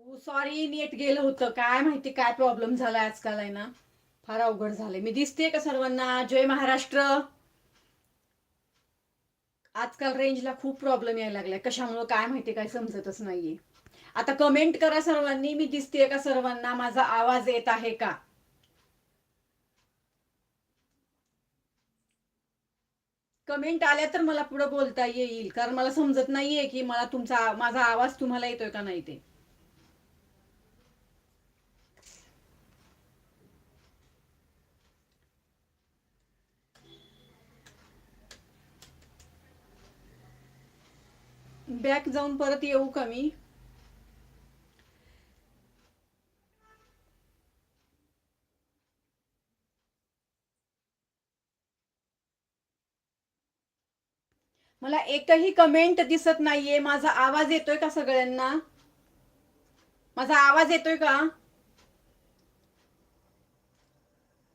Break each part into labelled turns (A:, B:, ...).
A: Sorry net गेलं होतं. काय माहिती काय प्रॉब्लेम झाला आजकाल आहे ना? फार अवघड झालंय. मी दिसते का सर्वांना? जय महाराष्ट्र. आजकाल रेंजला खूप प्रॉब्लेम यायला लागलाय. कशामुळं काय माहिती काय समजतच नाहीये. आता कमेंट करा सर्वांनी मी दिसते का सर्वांना? माझा आवाज येत आहे का? कमेंट आल्या तर मला पुढे बोलता येईल. कारण मला समजत नाहीये की मला तुमचा माझा आवाज तुम्हाला येतोय का नाही ते. बॅक जाऊन परत येऊ का मी? मला एकही कमेंट दिसत नाहीये. माझा आवाज येतोय का सगळ्यांना? माझा आवाज येतोय का?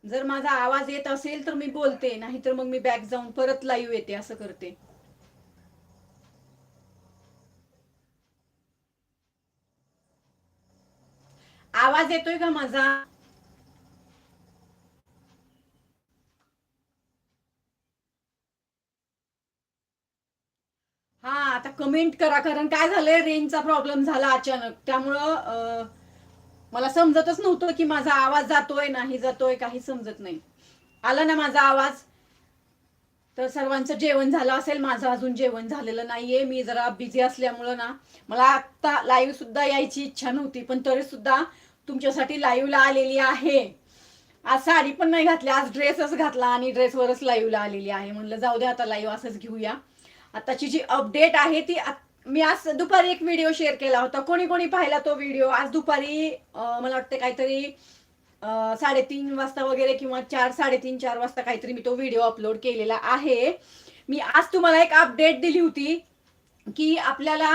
A: जर माझा आवाज येत असेल तर मी बोलते नाहीतर मग मी बॅक जाऊन परत लाईव्ह येते असं करते. आवाज येतोय का माझा? हा आता कमेंट करा कारण काय झालंय रेंजचा प्रॉब्लेम झाला अचानक. त्यामुळं मला समजतच नव्हतं की माझा आवाज जातोय नाही जातोय काही समजत नाही. आला ना माझा आवाज? तर सर्वांचं जेवण झालं असेल माझं अजून जेवण झालेलं नाहीये. मी जरा बिझी असल्यामुळं ना मला आत्ता लाईव्ह सुद्धा यायची इच्छा नव्हती पण तरी सुद्धा तुमच्यासाठी लाईव्हला आलेली आहे. आज साडी पण नाही घातली आज ड्रेसच घातला आणि ड्रेसवरच लाईव्हला आलेली आहे. म्हणलं जाऊ दे आता लाईव्ह असंच घेऊया. आताची जी अपडेट आहे ती मी आज दुपारी एक व्हिडिओ शेअर केला होता. कोणी कोणी पाहिला तो व्हिडिओ आज दुपारी मला वाटतं काहीतरी साडेतीन वाजता वगैरे किंवा चार साडेतीन चार वाजता काहीतरी मी तो व्हिडिओ अपलोड केलेला आहे. मी आज तुम्हाला एक अपडेट दिली होती की आपल्याला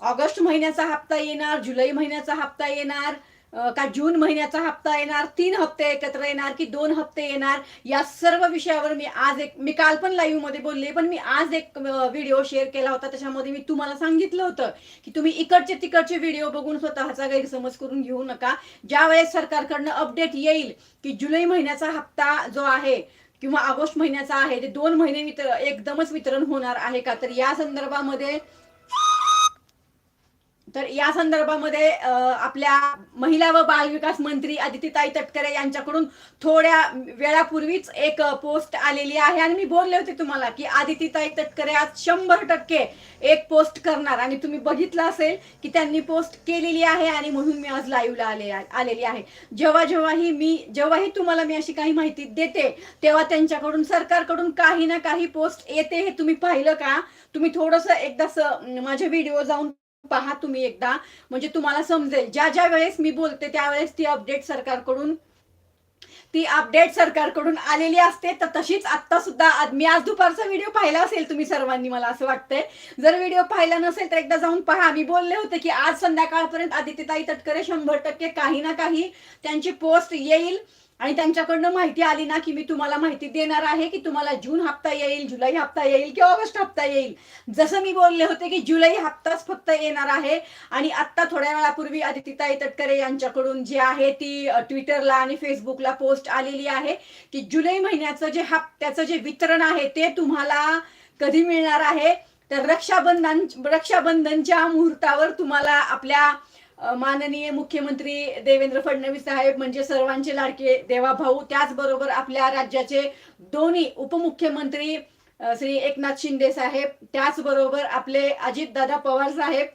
A: ऑगस्ट महिन्याचा हप्ता येणार जुलै महिन्याचा हप्ता येणार का जून महिन्याचा हप्ता येणार तीन हप्ते एकत्र येणार की दोन हप्ते येणार या सर्व विषयावर मी आज एक मी काल पण लाईव्हमध्ये बोलले पण मी आज एक व्हिडिओ शेअर केला होता. त्याच्यामध्ये मी तुम्हाला सांगितलं होतं की तुम्ही इकडचे तिकडचे व्हिडिओ बघून स्वतःचा गैरसमज करून घेऊ नका. ज्या वेळेस सरकारकडनं अपडेट येईल की जुलै महिन्याचा हप्ता जो आहे किंवा ऑगस्ट महिन्याचा आहे ते दोन महिने वितर एकदमच वितरण होणार आहे का? तर या संदर्भामध्ये तर या संदर्भामध्ये आपल्या महिला व बालविकास मंत्री आदितीताई तटकरे यांच्याकडून थोड्या वेळापूर्वीच एक पोस्ट आलेली आहे. आणि मी बोलले होते तुम्हाला की आदितीताई तटकरे आज शंभर टक्के एक पोस्ट करणार. आणि तुम्ही बघितलं असेल की त्यांनी पोस्ट केलेली आहे आणि म्हणून मी आज लाईव्हला आले आलेली आहे. जेव्हा जेव्हाही मी जेव्हाही तुम्हाला मी अशी काही माहिती देते तेव्हा त्यांच्याकडून सरकारकडून काही ना काही पोस्ट येते हे तुम्ही पाहिलं का? तुम्ही थोडंसं एकदा माझे व्हिडिओ जाऊन पहा तुम्ही एकदा. म्हणजे तुम्हाला समजेल ज्या ज्या वेळेस मी बोलते त्यावेळेस ती अपडेट सरकारकडून ती अपडेट सरकारकडून आलेली असते. तर तशीच आत्ता सुद्धा मी आज दुपारचा व्हिडिओ पाहिला असेल तुम्ही सर्वांनी मला असं वाटतंय. जर व्हिडिओ पाहिला नसेल तर एकदा जाऊन पहा. मी बोलले होते की आज संध्याकाळपर्यंत आदित्यताई तटकरे शंभर टक्के काही ना काही त्यांची पोस्ट येईल. आणि त्यांच्याकडनं माहिती आली ना की मी तुम्हाला माहिती देणार आहे की तुम्हाला जून हप्ता येईल जुलै हप्ता येईल की ऑगस्ट हप्ता येईल. जसं मी बोलले होते की जुलै हप्ताच फक्त येणार आहे. आणि आत्ता थोड्या वेळापूर्वी आदितीताई तटकरे यांच्याकडून जी आहे ती ट्विटरला आणि फेसबुकला पोस्ट आलेली आहे की जुलै महिन्याचं जे हप्त्याचं जे वितरण आहे ते तुम्हाला कधी मिळणार आहे? तर रक्षाबंधन रक्षाबंधनच्या मुहूर्तावर तुम्हाला आपल्या माननीय मुख्यमंत्री देवेंद्र फडणवीस साहेब म्हणजे सर्वांचे लाडके देवाभाऊ त्याचबरोबर आपल्या राज्याचे दोन्ही उपमुख्यमंत्री श्री एकनाथ शिंदे साहेब त्याचबरोबर आपले अजितदादा पवार साहेब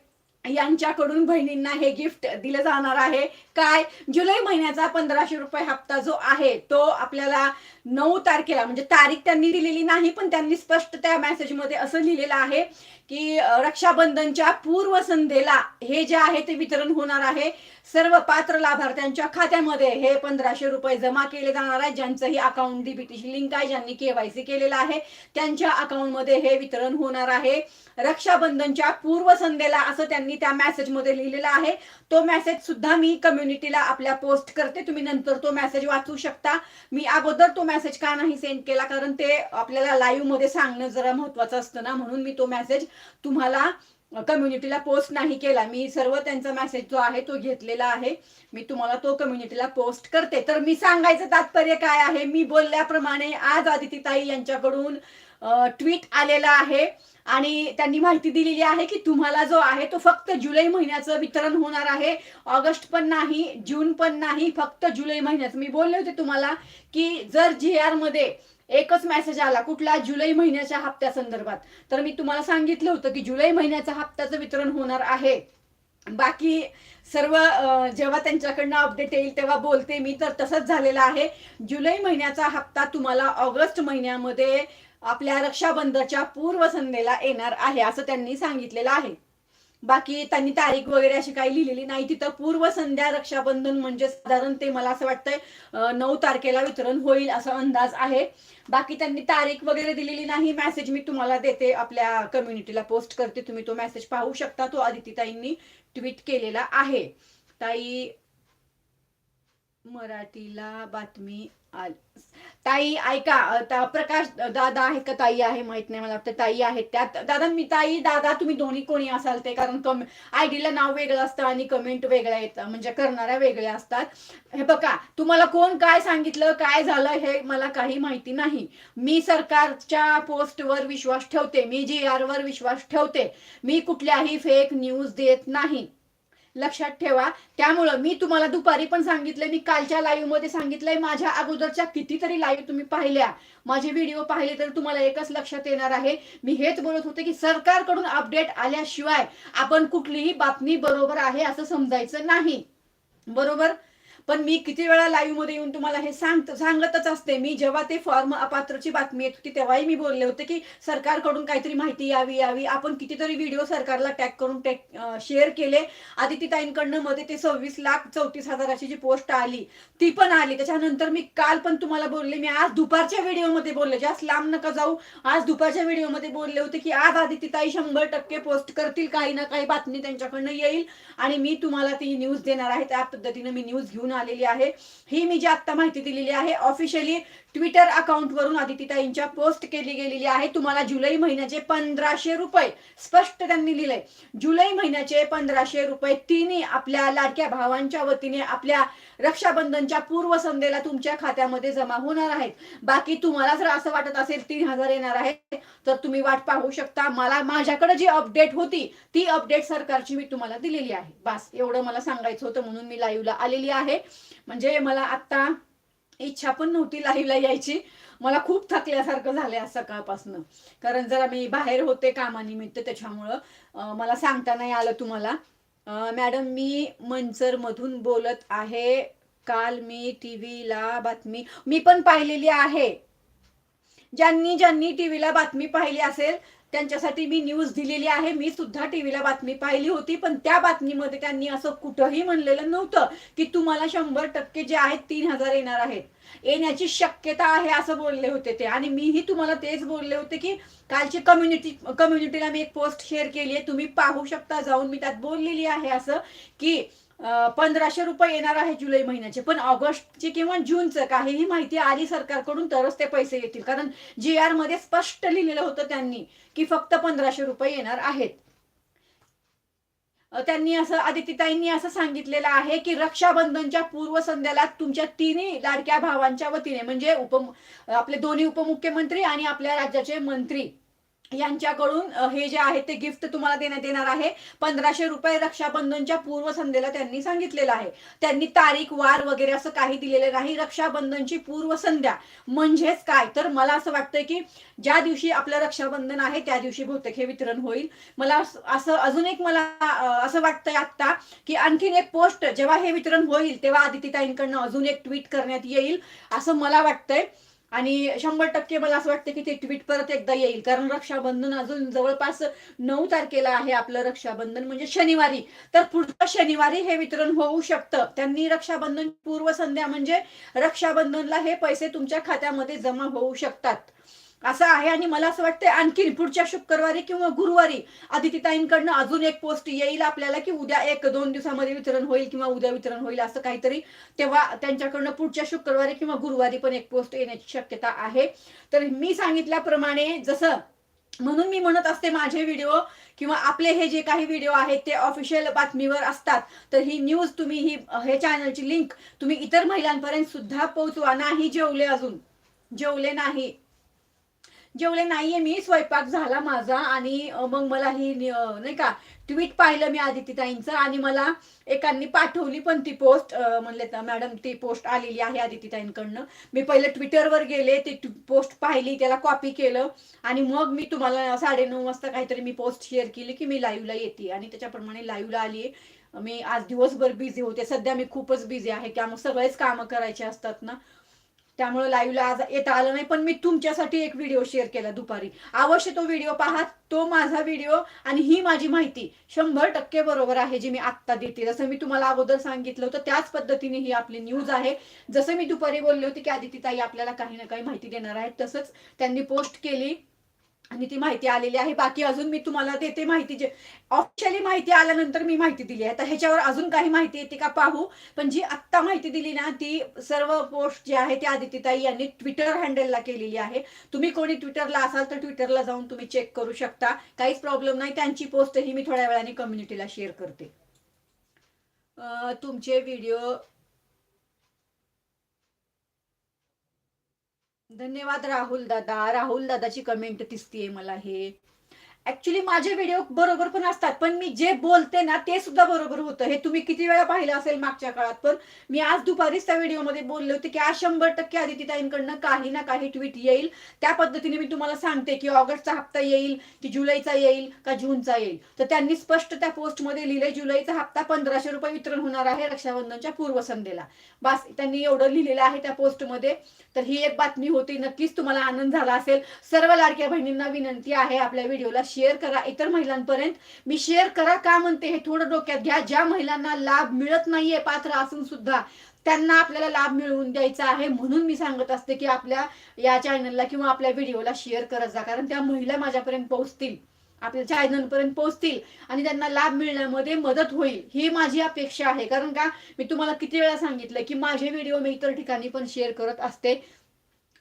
A: यांच्याकडून बहिणींना हे गिफ्ट दिलं जाणार आहे. काय? जुलै महिन्याचा पंधराशे रुपये हप्ता जो आहे तो आपल्याला नऊ तारखेला म्हणजे तारीख त्यांनी दिलेली नाही पण त्यांनी स्पष्ट त्या मेसेजमध्ये असं लिहिलेलं आहे की रक्षाबंधनच्या पूर्वसंध्येला हे जे आहे ते वितरण होणार आहे. सर्व पात्र लाभार्थ्यांच्या खात्यामध्ये हे पंधराशे रुपये जमा केले जाणार आहे. ज्यांचंही अकाउंट डीबीटीशी लिंक आहे ज्यांनी केवायसी केलेलं आहे त्यांच्या अकाउंटमध्ये हे वितरण होणार आहे. रक्षाबंधनच्या पूर्वसंध्येला असं त्यांनी त्या मेसेजमध्ये लिहिलेलं आहे. तो मेसेज सुद्धा मी कम्युनिटीला आपल्या पोस्ट करते. तुम्ही नंतर तो मेसेज वाचू शकता. मी अगोदर तो मेसेज का नाही सेंड केला? कारण ते आपल्याला लाईव्हमध्ये सांगणं जरा महत्वाचं असतं ना. म्हणून मी तो मेसेज तुम्हाला कम्युनिटीला पोस्ट नाही केला. मी सर्व त्यांचा मेसेज जो आहे तो घेतलेला आहे. मी तुम्हाला तो कम्युनिटीला पोस्ट करते. तर मी सांगायचं तात्पर्य काय आहे? मी बोलल्याप्रमाणे आज आदितीताई यांच्याकडून ट्विट आलेला आहे. आणि त्यांनी माहिती दिलेली आहे की तुम्हाला जो आहे तो फक्त जुलै महिन्याचं वितरण होणार आहे. ऑगस्ट पण नाही जून पण नाही फक्त जुलै महिन्याचं. मी बोलले होते तुम्हाला की जर जी आरमध्ये एकच मेसेज आला कुठला? जुलै महिन्याच्या हप्त्या संदर्भात. तर मी तुम्हाला सांगितलं होतं की जुलै महिन्याच्या हप्त्याचं वितरण होणार आहे. बाकी सर्व जेव्हा त्यांच्याकडनं अपडेट येईल तेव्हा बोलते मी तर तसंच झालेलं आहे. जुलै महिन्याचा हप्ता तुम्हाला ऑगस्ट महिन्यामध्ये आपल्या रक्षाबंधनच्या पूर्वसंध्येला येणार आहे असं त्यांनी सांगितलेलं आहे. बाकी त्यांनी तारीख वगैरे अशी काही लिहिलेली नाही. तिथं पूर्व संध्या रक्षाबंधन म्हणजे साधारण ते मला असं वाटतंय नऊ तारखेला वितरण होईल असा अंदाज आहे. बाकी त्यांनी तारीख वगैरे दिलेली नाही. मेसेज मी तुम्हाला देते आपल्या कम्युनिटीला पोस्ट करते. तुम्ही तो मेसेज पाहू शकता. तो आदितीताईंनी ट्विट केलेला आहे. ताई मराठीला बातमी आली. ताई ऐका प्रकाश दादा आहेत का? ताई आहे माहीत नाही मला वाटतं. ताई आहेत. त्यात दादा मी ताई दादा तुम्ही दोन्ही कोणी असाल ते? कारण कम आयडीला नाव वेगळं असतं आणि कमेंट वेगळ्या येतं. म्हणजे करणाऱ्या वेगळ्या असतात. हे बघा तुम्हाला कोण काय सांगितलं काय झालं हे मला काही माहिती नाही. मी सरकारच्या पोस्टवर विश्वास ठेवते. मी जी आर वर विश्वास ठेवते. मी कुठल्याही फेक न्यूज देत नाही. लक्षात ठेवा. त्यामुळं मी तुम्हाला दुपारी पण सांगितलंय मी कालच्या लाईव्हमध्ये सांगितलंय माझ्या अगोदरच्या कितीतरी लाईव्ह तुम्ही पाहिल्या. माझे व्हिडिओ पाहिले तर तुम्हाला एकच लक्षात येणार आहे. मी हेच बोलत होते की सरकारकडून अपडेट आल्याशिवाय आपण कुठलीही बातमी बरोबर आहे असं समजायचं नाही. बरोबर? पण मी किती वेळा लाईव्हमध्ये येऊन तुम्हाला हे सांगत सांगतच असते. मी जेव्हा ते फॉर्म अपात्रची बातमी येत होती तेव्हाही मी बोलले होते की सरकारकडून काहीतरी माहिती यावी यावी. आपण कितीतरी व्हिडिओ सरकारला टॅग करून टॅग शेअर केले. आदितीताईंकडनं मध्ये ते सव्वीस लाख चौतीस हजाराची जी पोस्ट आली ती पण आली. त्याच्यानंतर मी काल पण तुम्हाला बोलले मी आज दुपारच्या व्हिडिओमध्ये बोलले. जास्त लांब नका जाऊ. आज दुपारच्या व्हिडिओमध्ये बोलले होते की आज आदितीताई शंभर टक्के पोस्ट करतील. काही ना काही बातमी त्यांच्याकडनं येईल. आणि मी तुम्हाला ती न्यूज देणार आहे. त्या पद्धतीनं मी न्यूज घेऊन आलेली आहे. ही मी जी आता माहिती दिलेली आहे ऑफिशियली ट्विटर अकाउंट वरून आदितीताईंच्या पोस्ट केली गेलेली आहे. तुम्हाला जुलै महिन्याचे पंधराशे रुपये स्पष्ट त्यांनी लिहिलंय. जुलै महिन्याचे पंधराशे रुपये तिन्ही आपल्या लाडक्या भावांच्या वतीने आपल्या रक्षाबंधनच्या पूर्व संध्येला तुमच्या खात्यामध्ये जमा होणार आहेत. बाकी तुम्हाला जर असं वाटत असेल तीन हजार येणार आहे तर तुम्ही वाट पाहू शकता. मला माझ्याकडे जी अपडेट होती ती अपडेट सरकारची मी तुम्हाला दिलेली आहे. बस एवढं मला सांगायचं होतं म्हणून मी लाईव्हला आलेली आहे. म्हणजे मला आता इच्छा पण नव्हती लाईव्हला यायची. मला खूप थकल्यासारखं झालं आज सकाळपासून. कारण जरा मी बाहेर होते कामानिमित्त त्याच्यामुळं मला सांगता नाही आलं तुम्हाला. मॅडम मी मंचरमधून बोलत आहे. काल मी टीव्हीला बातमी मी पण पाहिलेली आहे. ज्यांनी ज्यांनी टीव्हीला बातमी पाहिली असेल त्यांच्यासाठी मी न्यूज दिलेली आहे. मी सुद्धा टीव्हीला बातमी पाहिली होती पण त्या बातमीमध्ये त्यांनी असं कुठंही म्हणलेलं नव्हतं की तुम्हाला शंभर टक्के जे आहेत तीन हजार येणार आहेत. येण्याची शक्यता आहे असं बोलले होते ते. आणि मीही तुम्हाला तेच बोलले होते की कालची कम्युनिटी कम्युनिटीला मी एक पोस्ट शेअर केली आहे. तुम्ही पाहू शकता जाऊन मी त्यात बोललेली आहे असं की पंधराशे रुपये येणार आहे जुलै महिन्याचे. पण ऑगस्टचे किंवा जूनचं काहीही माहिती आली सरकारकडून तरच ते पैसे येतील. कारण जी आरमध्ये स्पष्ट लिहिलेलं होतं त्यांनी की फक्त पंधराशे रुपये येणार आहेत. त्यांनी असं आदित्यताईंनी असं सांगितलेलं आहे की रक्षाबंधनच्या पूर्वसंध्याला तुमच्या तिन्ही लाडक्या भावांच्या वतीने म्हणजे उप आपले दोन्ही उपमुख्यमंत्री आणि आपल्या राज्याचे मंत्री यांच्याकडून हे जे आहे ते गिफ्ट तुम्हाला देण्यात येणार आहे. पंधराशे रुपये रक्षाबंधनच्या पूर्वसंध्येला त्यांनी सांगितलेलं आहे. त्यांनी तारीख वार वगैरे असं काही दिलेलं नाही. रक्षाबंधनची पूर्वसंध्या म्हणजेच काय? तर मला असं वाटतंय की ज्या दिवशी आपलं रक्षाबंधन आहे त्या दिवशी बहुतेक हे वितरण होईल. मला असं अजून एक मला असं वाटतंय आता की आणखीन एक पोस्ट जेव्हा हे वितरण होईल तेव्हा आदित्यताईंकडनं अजून एक ट्विट करण्यात येईल असं मला वाटतंय. आणि शंभर टक्के मला असं वाटतं की ते ट्विट परत एकदा येईल. कारण रक्षाबंधन अजून जवळपास नऊ तारखेला आहे आपलं रक्षाबंधन म्हणजे शनिवारी. तर पुढच्या शनिवारी हे वितरण होऊ शकतं. त्यांनी रक्षाबंधन पूर्वसंध्या म्हणजे रक्षाबंधनला हे पैसे तुमच्या खात्यामध्ये जमा होऊ शकतात. असं आहे आणि मला असं वाटतं आणखी पुढच्या शुक्रवारी किंवा गुरुवारी आदित्यताईंकडनं अजून एक पोस्ट येईल आपल्याला की उद्या एक दोन दिवसामध्ये वितरण होईल किंवा उद्या वितरण होईल असं काहीतरी. तेव्हा त्यांच्याकडनं पुढच्या शुक्रवारी किंवा गुरुवारी पण एक पोस्ट येण्याची शक्यता आहे. तर मी सांगितल्याप्रमाणे जसं म्हणून मी म्हणत असते माझे व्हिडिओ किंवा आपले हे जे काही व्हिडिओ आहेत ते ऑफिशियल बातमीवर असतात. तर ही न्यूज तुम्ही ही हे चॅनलची लिंक तुम्ही इतर महिलांपर्यंत सुद्धा पोहोचवा. नाही जेवले अजून. जेवले नाही. जेवले नाहीये मी स्वयंपाक झाला माझा आणि मग मला ही नाही का ट्विट पाहिलं मी आदितीताईंचं आणि मला एकांनी पाठवली पण ती पोस्ट म्हणले तर मॅडम ती पोस्ट आलेली आहे आदितीताईंकडनं मी पहिले ट्विटरवर गेले ती पोस्ट पाहिली त्याला कॉपी केलं आणि मग मी तुम्हाला साडेनऊ वाजता काहीतरी मी पोस्ट शेअर केली की मी लाईव्हला येते आणि त्याच्याप्रमाणे लाईव्हला आली मी आज दिवसभर बिझी होते सध्या मी खूपच बिझी आहे त्यामुळे सगळेच कामं करायचे असतात ना त्यामुळे लाईव्हला आज येता आलं नाही पण मी तुमच्यासाठी एक व्हिडिओ शेअर केला दुपारी. अवश्य तो व्हिडिओ पहा तो माझा व्हिडिओ आणि ही माझी माहिती. शंभर टक्के बरोबर आहे जी मी आत्ता देते. जसं मी तुम्हाला अगोदर सांगितलं होतं त्याच पद्धतीने ही आपली न्यूज आहे. जसं मी दुपारी बोलले होते की आदिती ताई आपल्याला काही ना काही माहिती देणार आहेत तसंच त्यांनी पोस्ट केली. आणि ती माहिती आलेली आहे. बाकी अजून मी तुम्हाला देते माहिती जे ऑफिशियली माहिती आल्यानंतर मी माहिती दिली आहे. तर ह्याच्यावर अजून काही माहिती येते का पाहू. पण जी आत्ता माहिती दिली ना ती सर्व पोस्ट जी आहे ती आदित्यताई यांनी ट्विटर हँडलला केलेली आहे. तुम्ही कोणी ट्विटरला असाल तर ट्विटरला जाऊन तुम्ही चेक करू शकता. काहीच प्रॉब्लेम नाही. त्यांची पोस्ट ही मी थोड्या वेळाने कम्युनिटीला शेअर करते. तुमचे व्हिडिओ धन्यवाद राहुल दादा. राहुल दादाची कमेंट दिसतीये मला हे. ऍक्च्युली माझे व्हिडिओ बरोबर पण असतात पण मी जे बोलते ना ते सुद्धा बरोबर होतं. हे तुम्ही किती वेळा पाहिलं असेल मागच्या काळात पण मी आज दुपारीच त्या व्हिडिओमध्ये बोलले होते की आज शंभर टक्के आदितीताईंकडनं काही ना काही ट्विट येईल. त्या पद्धतीने मी तुम्हाला सांगते की ऑगस्टचा हप्ता येईल की जुलैचा येईल का जूनचा येईल. तर त्यांनी स्पष्ट त्या पोस्टमध्ये लिहिले जुलैचा हप्ता पंधराशे रुपये वितरण होणार आहे रक्षाबंधनच्या पूर्वसंध्येला. बस त्यांनी एवढं लिहिलेलं आहे त्या पोस्टमध्ये. तर ही एक बातमी होती. नक्कीच तुम्हाला आनंद झाला असेल. सर्व लाडक्या बहिणींना विनंती आहे आपल्या व्हिडिओला शेअर करा इतर महिलांपर्यंत. मी शेअर करा का म्हणते हे थोडं डोक्यात घ्या. ज्या महिलांना लाभ मिळत नाहीये पात्र असून सुद्धा त्यांना आपल्याला लाभ मिळवून द्यायचा आहे म्हणून मी सांगत असते की आपल्या या चॅनलला किंवा आपल्या व्हिडिओला शेअर करत जा. कारण त्या महिला माझ्यापर्यंत पोहोचतील. आपल्या चॅनलपर्यंत पोहोचतील आणि त्यांना लाभ मिळण्यामध्ये मदत होईल. ही माझी अपेक्षा आहे. कारण का? मी तुम्हाला किती वेळा सांगितलं की माझे व्हिडिओ मी इतर ठिकाणी पण शेअर करत असते.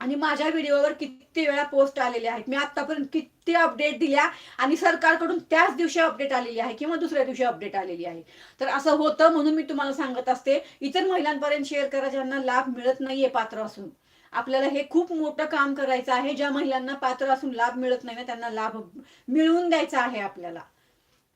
A: आणि माझ्या व्हिडिओवर किती वेळा पोस्ट आलेले आहेत. मी आतापर्यंत किती अपडेट दिल्या आणि सरकारकडून त्याच दिवशी अपडेट आलेली आहे किंवा दुसऱ्या दिवशी अपडेट आलेली आहे. तर असं होतं म्हणून मी तुम्हाला सांगत असते इतर महिलांपर्यंत शेअर करा ज्यांना लाभ मिळत नाहीये पात्र असून. आपल्याला हे खूप मोठं काम करायचं आहे. ज्या महिलांना पात्र असून लाभ मिळत नाही त्यांना लाभ मिळवून द्यायचा आहे आपल्याला.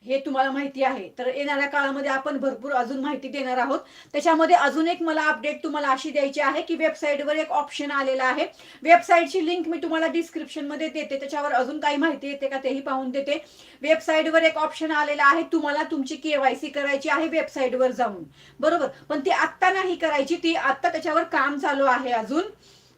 A: हे तुम्हाला माहिती आहे. तर येणाऱ्या काळामध्ये आपण भरपूर अजून माहिती देणार आहोत. त्याच्यामध्ये अजून एक मला अपडेट तुम्हाला अशी द्यायची आहे की वेबसाईटवर एक ऑप्शन आलेला आहे. वेबसाईटची लिंक मी तुम्हाला डिस्क्रिप्शनमध्ये देते. त्याच्यावर अजून काही माहिती येते का तेही पाहून देते. वेबसाईटवर एक ऑप्शन आलेला आहे. तुम्हाला तुमची केवायसी करायची आहे वेबसाईटवर जाऊन. बरोबर? पण ती आत्ता नाही करायची. ती आत्ता त्याच्यावर काम चालू आहे अजून.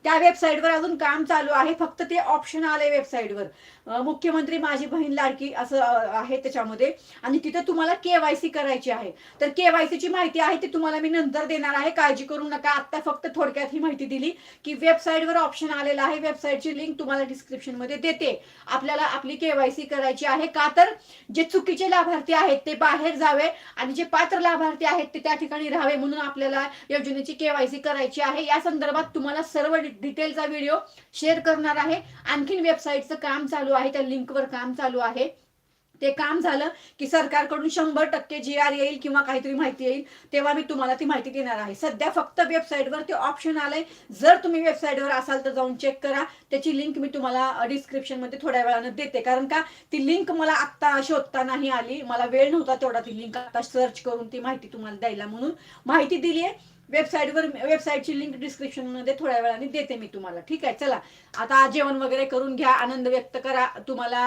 A: त्या वेबसाईटवर अजून काम चालू आहे. फक्त ते ऑप्शन आले वेबसाईटवर मुख्यमंत्री माझी बहीण लाडकी असं आहे त्याच्यामध्ये. आणि तिथे तुम्हाला केवायसी करायची आहे. तर केवायसीची माहिती आहे ती तुम्हाला मी नंतर देणार आहे. काळजी करू नका. आता फक्त थोडक्यात ही माहिती दिली की वेबसाईटवर ऑप्शन आलेला आहे. वेबसाईटची लिंक तुम्हाला डिस्क्रिप्शनमध्ये देते. आपल्याला आपली केवायसी करायची आहे. का तर जे चुकीचे लाभार्थी आहेत ते बाहेर जावे आणि जे पात्र लाभार्थी आहेत ते त्या ठिकाणी राहावे म्हणून आपल्याला योजनेची केवायसी करायची आहे. या संदर्भात तुम्हाला सर्व डिटेल डिटेलचा व्हिडिओ शेअर करणार आहे. आणखीन वेबसाईटचं काम चालू आहे. त्या लिंकवर काम चालू आहे. ते काम झालं की सरकारकडून शंभर टक्के जी आर येईल किंवा काहीतरी माहिती येईल तेव्हा मी तुम्हाला ती माहिती देणार आहे. सध्या फक्त वेबसाईटवर ते ऑप्शन आलंय. जर तुम्ही वेबसाईटवर असाल तर जाऊन चेक करा. त्याची लिंक मी तुम्हाला डिस्क्रिप्शनमध्ये थोड्या वेळानं देते. कारण का ती लिंक मला आत्ता शोधता नाही आली. मला वेळ नव्हता तेवढा ती लिंक आता सर्च करून ती माहिती तुम्हाला द्यायला म्हणून माहिती दिली आहे वेबसाईटवर वेबसाईटची लिंक डिस्क्रिप्शनमध्ये थोड्या वेळाने देते मी तुम्हाला. ठीक आहे चला. आता जेवण वगैरे करून घ्या आनंद व्यक्त करा. तुम्हाला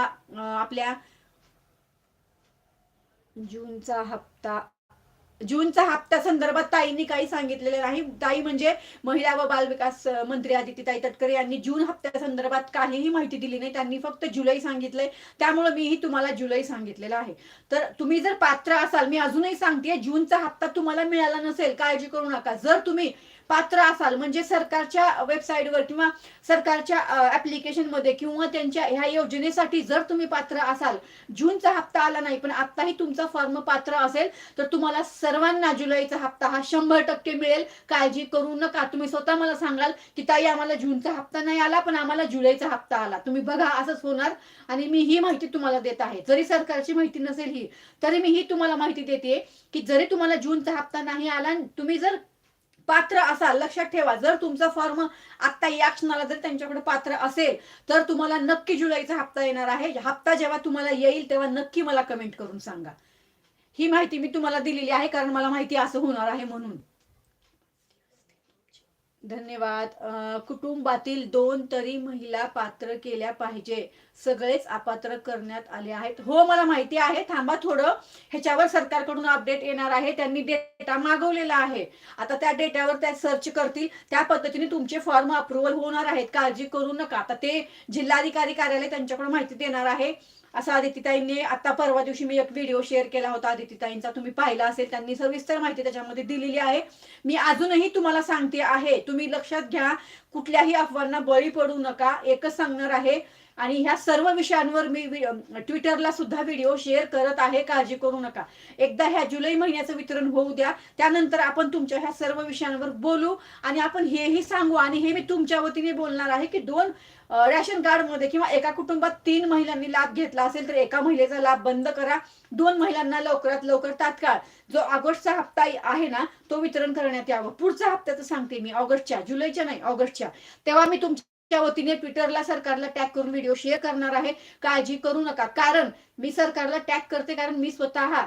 A: आपल्या जूनचा हप्ता जूनचा हप्त्या संदर्भात ताईंनी काही सांगितलेलं नाही. ताई म्हणजे महिला व बालविकास मंत्री मंत्री आदित्यताई तटकरे यांनी जून हप्त्या संदर्भात काहीही माहिती दिली नाही. त्यांनी फक्त जुलै सांगितलंय. त्यामुळे मीही तुम्हाला जुलै सांगितलेलं आहे. तर तुम्ही जर पात्र असाल मी अजूनही सांगते जूनचा हप्ता तुम्हाला मिळाला नसेल काळजी करू नका. जर तुम्ही पात्र असाल म्हणजे सरकारच्या वेबसाईटवर किंवा सरकारच्या ॲप्लिकेशनमध्ये किंवा त्यांच्या ह्या योजनेसाठी जर तुम्ही पात्र असाल जूनचा हप्ता आला नाही पण आत्ताही तुमचा फॉर्म पात्र असेल तर तुम्हाला सर्वांना जुलैचा हप्ता हा शंभर टक्के मिळेल. काळजी करू नका. तुम्ही स्वतः मला सांगाल की ताई आम्हाला जूनचा हप्ता नाही आला पण आम्हाला जुलैचा हप्ता आला. तुम्ही बघा असंच होणार. आणि मी ही माहिती तुम्हाला देत आहे. जरी सरकारची माहिती नसेल ही तरी मी ही तुम्हाला माहिती देते की जरी तुम्हाला जूनचा हप्ता नाही आला तुम्ही जर पात्र असाल लक्षात ठेवा. जर तुमचा फॉर्म आता या क्षणाला जर त्यांच्याकडे पात्र असेल तर तुम्हाला नक्की जुलैचा हप्ता येणार आहे. हप्ता जेव्हा तुम्हाला येईल तेव्हा नक्की मला कमेंट करून सांगा. ही माहिती मी तुम्हाला दिलेली आहे कारण मला माहिती असं होणार आहे म्हणून. धन्यवाद. कुटुंबातील दोन तरी महिला पात्र केल्या पाहिजे. सगळेच अपात्र करण्यात आले आहेत. हो मला माहिती आहे. थांबा थोडं. ह्याच्यावर सरकारकडून अपडेट येणार आहे. त्यांनी डेटा मागवलेला आहे. आता त्या डेटावर त्या सर्च करतील. त्या पद्धतीने तुमचे फॉर्म अप्रुव्हल होणार आहेत. काळजी करू नका. आता ते जिल्हाधिकारी कार्यालय त्यांच्याकडून माहिती देणार आहे. असं आदित्यताईंनी आता परवा दिवशी मी एक व्हिडिओ शेअर केला होता. आदित्यताईंचा तुम्ही पाहिला असेल. त्यांनी सविस्तर माहिती त्याच्यामध्ये दिलेली आहे. मी अजूनही तुम्हाला सांगते आहे. तुम्ही लक्षात घ्या. कुठल्याही अफवांना बळी पडू नका. एकच सांगणार आहे. आणि ह्या सर्व विषयांवर मी ट्विटरला सुद्धा व्हिडिओ शेअर करत आहे. काळजी करू नका. एकदा ह्या जुलै महिन्याचं वितरण होऊ द्या. त्यानंतर आपण तुमच्या ह्या सर्व विषयांवर बोलू आणि आपण हेही सांगू. आणि हे मी तुमच्या वतीने बोलणार आहे की दोन रॅशन कार्डमध्ये किंवा एका कुटुंबात तीन महिलांनी लाभ घेतला असेल तर एका महिलेचा लाभ बंद करा. दोन महिलांना लवकरात लवकर तात्काळ जो ऑगस्टचा हप्ता आहे ना तो वितरण करण्यात यावं. पुढचा हप्त्याचं सांगते मी ऑगस्टच्या जुलैच्या नाही ऑगस्टच्या. तेव्हा मी तुमच्या वतीने ट्विटरला सरकारला टॅग करून व्हिडिओ शेअर करणार आहे. काळजी करू नका. कारण मी सरकारला टॅग करते कारण मी स्वतः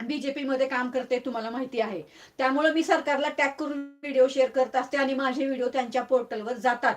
A: बीजेपी मध्ये काम करते तुम्हाला माहिती आहे. त्यामुळे मी सरकारला टॅग करून व्हिडिओ शेअर करत असते आणि माझे व्हिडिओ त्यांच्या पोर्टलवर जातात.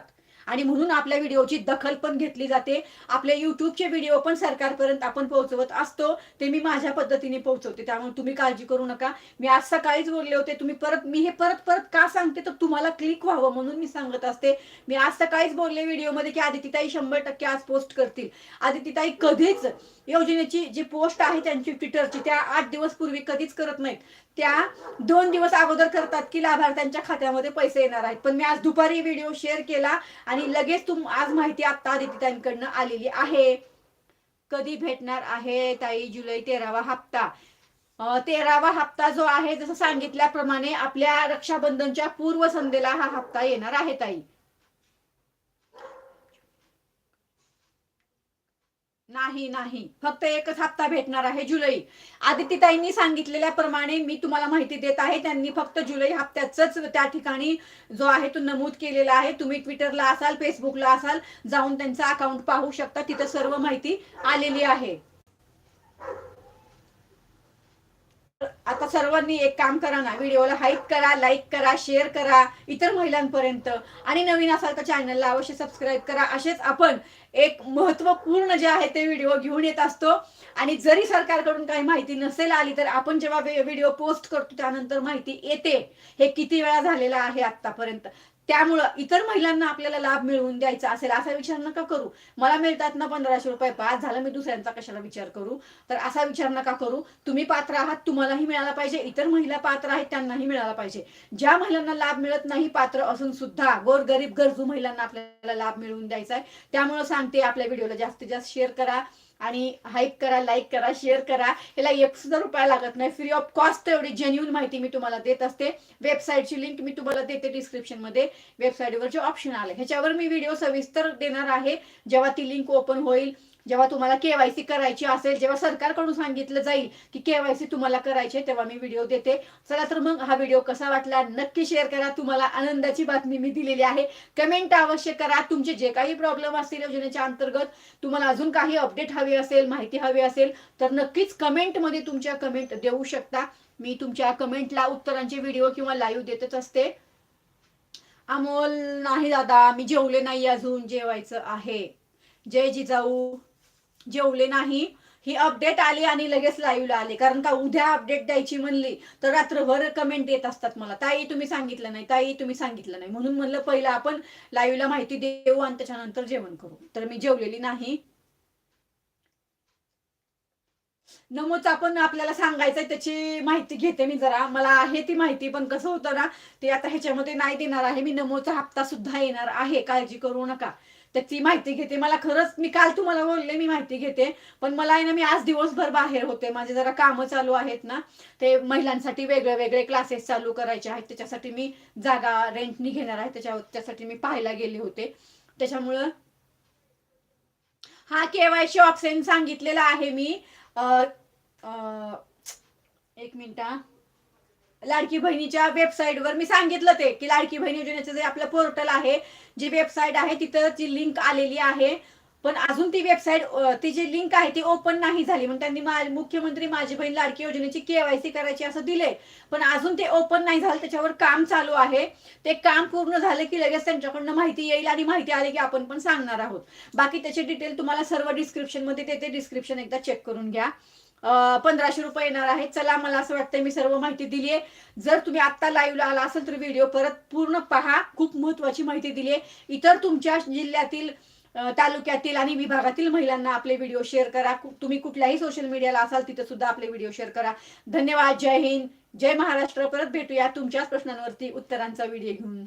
A: आणि म्हणून आपल्या व्हिडिओची दखल पण घेतली जाते. आपले युट्यूबचे व्हिडिओ पण सरकारपर्यंत आपण पोहोचवत असतो. ते मी माझ्या पद्धतीने पोहोचवते. त्यामुळे तुम्ही काळजी करू नका. मी आज सकाळीच बोलले होते तुम्ही परत मी हे परत परत का सांगते? तर तुम्हाला क्लिक व्हावं म्हणून मी सांगत असते. मी आज सकाळीच बोलले व्हिडिओमध्ये की आदितीताई शंभर टक्के आज पोस्ट करतील. आदितीताई कधीच योजनेची जी पोस्ट आहे त्यांची ट्विटरची त्या आठ दिवस पूर्वी कधीच करत नाहीत. त्या दोन दिवस अगोदर करतात की लाभार्थ्यांच्या खात्यामध्ये पैसे येणार आहेत. पण मी आज दुपारी व्हिडिओ शेअर केला आणि लगेच तुम आज माहिती आता आदितीताईंकडनं आलेली आहे. कधी भेटणार आहे ताई? जुलै तेरावा हप्ता. तेरावा हप्ता जो आहे जसं सांगितल्याप्रमाणे आपल्या रक्षाबंधनच्या पूर्वसंध्येला हा हप्ता येणार आहे ताई. नाही नाही. फक्त एकच हप्ता भेटणार आहे जुलै. आदित्यताईंनी सांगितलेल्या प्रमाणे मी तुम्हाला माहिती देत आहे त्यांनी फक्त जुलै हप्त्याचंच त्या ठिकाणी जो आहे तो नमूद केलेला आहे. तुम्ही ट्विटरला असाल फेसबुकला असाल जाऊन त्यांचा अकाउंट पाहू शकता. तिथं सर्व माहिती आलेली आहे. आता सर्वांनी एक काम करा ना व्हिडिओला हाईक करा लाईक करा शेअर करा इतर महिलांपर्यंत. आणि नवीन असाल तर चॅनलला अवश्य सबस्क्राईब करा. असेच आपण एक महत्त्वपूर्ण जे आहे ते व्हिडिओ घेऊन येत असतो. आणि जरी सरकारकडून काही माहिती नसेल आली तर आपण जेव्हा व्हिडिओ पोस्ट करतो त्यानंतर माहिती येते. हे किती वेळा झालेलं आहे आतापर्यंत त्यामुळं इतर महिलांना आपल्याला लाभ मिळवून द्यायचा असेल असा विचार नका करू. मला मिळतात ना पंधराशे रुपये पास झालं मी दुसऱ्यांचा कशाला विचार करू? तर असा विचार नका करू. तुम्ही पात्र आहात तुम्हालाही मिळाला पाहिजे. इतर महिला पात्र आहेत त्यांनाही मिळाला पाहिजे. ज्या महिलांना लाभ मिळत नाही पात्र असून सुद्धा गोर गरीब गरजू महिलांना आपल्याला लाभ मिळवून द्यायचा आहे. त्यामुळे सांगते आपल्या व्हिडिओला जास्तीत जास्त शेअर करा. आणि हाईक करा लाईक करा शेअर करा. याला एक सुद्धा रुपया लागत नाही. फ्री ऑफ कॉस्ट एवढी जेन्युन माहिती मी तुम्हाला देत असते. वेबसाईटची लिंक मी तुम्हाला देते डिस्क्रिप्शनमध्ये. वेबसाईटवर जे ऑप्शन आले. ह्याच्यावर मी व्हिडिओ सविस्तर देणार आहे. जेव्हा ती लिंक ओपन होईल जेव्हा तुम्हाला केवायसी करायची असेल जेव्हा सरकारकडून सांगितलं जाईल की केवायसी तुम्हाला करायची तेव्हा मी व्हिडिओ देते. चला तर मग हा व्हिडिओ कसा वाटला? नक्की शेअर करा. तुम्हाला आनंदाची बातमी मी दिलेली आहे. कमेंट अवश्य करा. तुमचे जे काही प्रॉब्लेम असतील योजनेच्या अंतर्गत तुम्हाला अजून काही अपडेट हवी असेल माहिती हवी असेल तर नक्कीच कमेंटमध्ये तुमच्या कमेंट देऊ शकता. मी तुमच्या कमेंटला उत्तरांचे व्हिडिओ किंवा लाईव्ह देतच असते. अमोल नाही दादा मी जेवले नाही अजून. जेवायचं आहे. जय जिजाऊ. जेवले नाही ही अपडेट आली आणि लगेच लाईव्हला आले. कारण का उद्या अपडेट द्यायची म्हणली तर रात्रभर कमेंट येत असतात मला. ताई तुम्ही सांगितलं नाही ताई तुम्ही सांगितलं नाही. म्हणून म्हणलं पहिलं आपण लाईव्हला माहिती देऊ आणि त्याच्यानंतर जेवण करू. तर मी जेवलेली नाही. नमोच आपण आपल्याला सांगायचंय त्याची माहिती घेते मी जरा. मला आहे ती माहिती पण कसं होतं ना ते आता ह्याच्यामध्ये नाही देणार आहे. मी नमोचा हप्ता सुद्धा येणार आहे. काळजी करू नका. त्याची माहिती घेते. मला खरंच मी काल तुम्हाला बोलले मी माहिती घेते. पण मला आहे ना मी आज दिवसभर बाहेर होते. माझे जरा कामं चालू आहेत ना ते महिलांसाठी वेगळे वेगळे क्लासेस चालू करायचे आहेत. त्याच्यासाठी मी जागा रेंटनी घेणार आहे. त्याच्या त्यासाठी मी पाहायला गेले होते. त्याच्यामुळं हा केवायसी ऑप्शन सांगितलेला आहे मी. एक मिनिट हा. लाडकी बहिणीच्या वेबसाईटवर मी सांगितलं ते की लाडकी बहिणी योजनेचं जे आपलं पोर्टल आहे जी वेबसाईट आहे तिथं ती लिंक आलेली आहे. पण अजून ती वेबसाईट ती जी लिंक आहे ती ओपन नाही झाली. म्हणून त्यांनी मुख्यमंत्री माझी बहीण लाडकी योजनेची केवायसी करायची असं दिले पण अजून ते ओपन नाही झालं त्याच्यावर काम चालू आहे. ते काम पूर्ण झालं की लगेच त्यांच्याकडनं माहिती येईल आणि माहिती आली की आपण पण सांगणार आहोत. बाकी त्याचे डिटेल तुम्हाला सर्व डिस्क्रिप्शनमध्ये ते डिस्क्रिप्शन एकदा चेक करून घ्या. पंधराशे रुपये येणार आहेत. चला मला असं वाटतं मी सर्व माहिती दिली आहे जर तुम्ही आत्ता लाईव्हला आला असेल तर व्हिडिओ परत पूर्ण पहा. खूप महत्वाची माहिती दिली आहे इतर तुमच्या जिल्ह्यातील तालुक्यातील आणि विभागातील महिलांना आपले व्हिडिओ शेअर करा. तुम्ही कुठल्याही सोशल मीडियाला असाल तिथे सुद्धा आपले व्हिडिओ शेअर करा. धन्यवाद. जय हिंद. जय महाराष्ट्र. परत भेटूया तुमच्याच प्रश्नांवरती उत्तरांचा व्हिडिओ घेऊन.